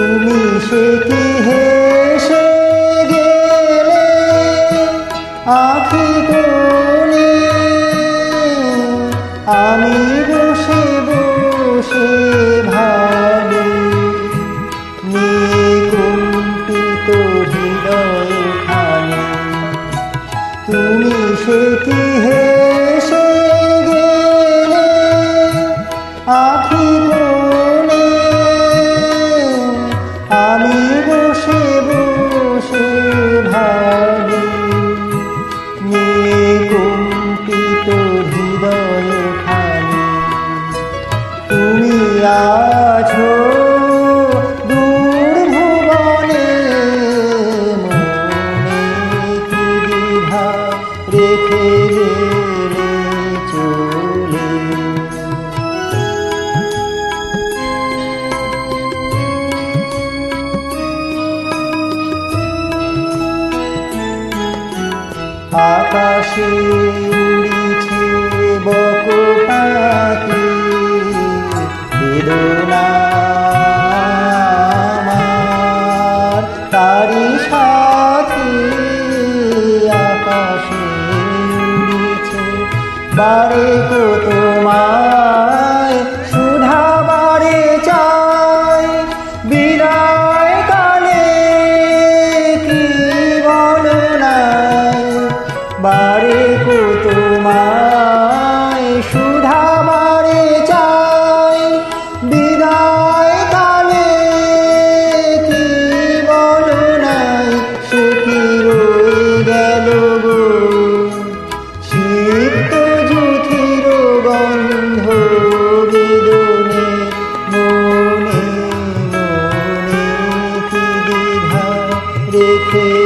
তুমি সে কি হেসে গেলে আখি কোণে আমি বসে বসে ভাবি, নিকুণ্ঠিত হৃদয় খানে তুমি সে কি হে আকাশে উড়িছে বক পাখি বেদনা তারি সাথে আকাশে উড়িছে বারে কো তোমায় মনে কি দ্বিধা রেখে গেলে